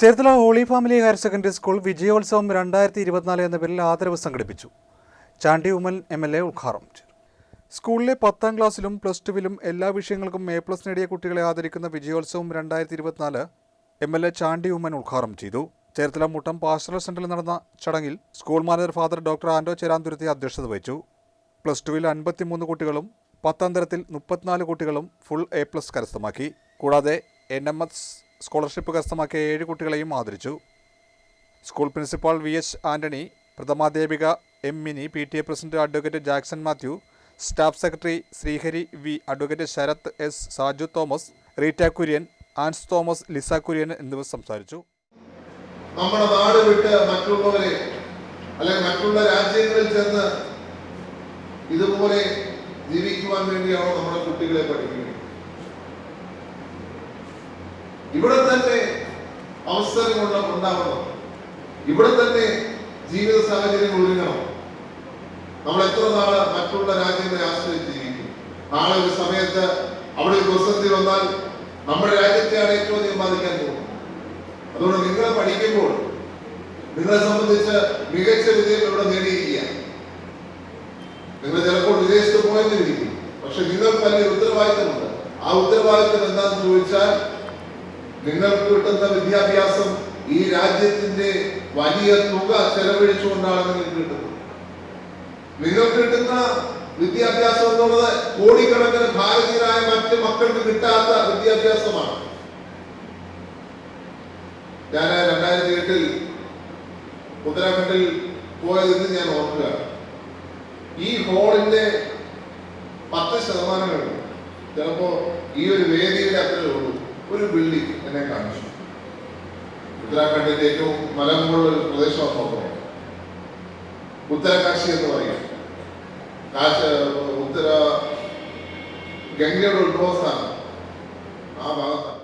Cherthala holy family higher secondary school വിജയോത്സവം രണ്ടായിരത്തി ഇരുപത്തിനാല് എന്ന പേരിൽ ആദരവ് സംഘടിപ്പിച്ചു. Chandy Oommen M L A ഉദ്ഘാടനം ചെയ്തു. സ്കൂളിലെ പത്താം ക്ലാസ്സിലും പ്ലസ് ടുവിലും എല്ലാ വിഷയങ്ങൾക്കും എ പ്ലസ് നേടിയ കുട്ടികളെ ആദരിക്കുന്ന വിജയോത്സവം രണ്ടായിരത്തി ഇരുപത്തിനാല് M L A Chandy Oommen ഉദ്ഘാടനം ചെയ്തു. ചേർത്തല മുട്ടം പാസ്റ്ററൽ സെന്ററിൽ നടന്ന ചടങ്ങിൽ school manager father doctor Ando Cheranthuruthy അധ്യക്ഷത വഹിച്ചു. പ്ലസ് ടുവിൽ അൻപത്തിമൂന്ന് കുട്ടികളും പത്താം തരത്തിൽ മുപ്പത്തിനാല് കുട്ടികളും ഫുൾ എ പ്ലസ് കരസ്ഥമാക്കി. കൂടാതെ എൻ എം എസ് സ്കോളർഷിപ്പ് കരസ്ഥമാക്കിയ ഏഴ് കുട്ടികളെയും ആദരിച്ചു. School principal V H Antony പ്രഥമാധ്യാപിക M Mini P T A president advocate Jackson Mathew staff secretary Sreehari V advocate Sarath S Saju Thomas Reeta Kurian Ance Thomas Liza Kurian എന്നിവർ സംസാരിച്ചു. നമ്മുടെ നാട് വിട്ട് മറ്റുള്ളവരെ അല്ലെങ്കിൽ മറ്റുള്ള രാജ്യങ്ങളിൽ ചെന്ന് ഇതുപോലെ ജീവിക്കുവാൻ വേണ്ടിയാണോ നമ്മുടെ കുട്ടികളെ പഠിക്കുന്നത് ഇവിടെ തന്നെ അവസരങ്ങൾ ഉണ്ടാവണം. ഇവിടെ തന്നെ ജീവിത സാഹചര്യങ്ങൾ ഒരുങ്ങണം. നമ്മൾ എത്ര നാൾ മറ്റുള്ള രാജ്യങ്ങളെ ആശ്രയിച്ച് ജീവിക്കും? നാളെ ഒരു സമയത്ത് അവിടെ ഒരു ദിവസത്തിൽ വന്നാൽ നമ്മുടെ രാജ്യത്തെയാണ് ഏറ്റവും അധികം ബാധിക്കാൻ പോകുന്നത്. അതുകൊണ്ട് നിങ്ങൾ പഠിക്കുമ്പോൾ നിങ്ങളെ സംബന്ധിച്ച് മികച്ച വിജയം ഇവിടെ നേടിയിരിക്കുക. നിങ്ങൾ ചിലപ്പോൾ വിദേശത്ത് പോയെന്നിരിക്കും. പക്ഷെ നിങ്ങൾക്ക് വലിയ ഉത്തരവാദിത്തമുണ്ട്. ആ ഉത്തരവാദിത്തം എന്താണെന്ന് ചോദിച്ചാൽ നിങ്ങൾക്ക് കിട്ടുന്ന വിദ്യാഭ്യാസം ഈ രാജ്യത്തിന്റെ വലിയ തുക ചെലവഴിച്ചുകൊണ്ടാണ് നിങ്ങൾക്ക് കിട്ടുന്നത്. നിങ്ങൾക്ക് കിട്ടുന്ന വിദ്യാഭ്യാസം എന്നുള്ളത് കോടിക്കണക്കിന് ഭാരതീയരായ മറ്റ് മക്കൾക്ക് കിട്ടാത്ത വിദ്യാഭ്യാസമാണ്. ഞാൻ രണ്ടായിരത്തി എട്ടിൽ ഉത്തരാഖണ്ഡിൽ പോയതെന്ന് ഞാൻ ഓർക്കുക. ഈ ഹോളിന്റെ പത്ത് ശതമാനങ്ങൾ ചിലപ്പോ ഈ ഒരു വേദിയുടെ അത്രേ ഉള്ളൂ. ഒരു ബിൽഡിംഗ് എന്നെ കാണിച്ചു. ഉത്തരാഖണ്ഡിന്റെ ഏറ്റവും മലമുള്ള ഒരു പ്രദേശമാണ് നോക്കുന്നത് ഉത്തരകാശി എന്ന് പറയും. കാശ് ഉത്തര ഗംഗയുടെ ഉത്ഭവസ്ഥാനം. ആ ഭാഗത്താണ്.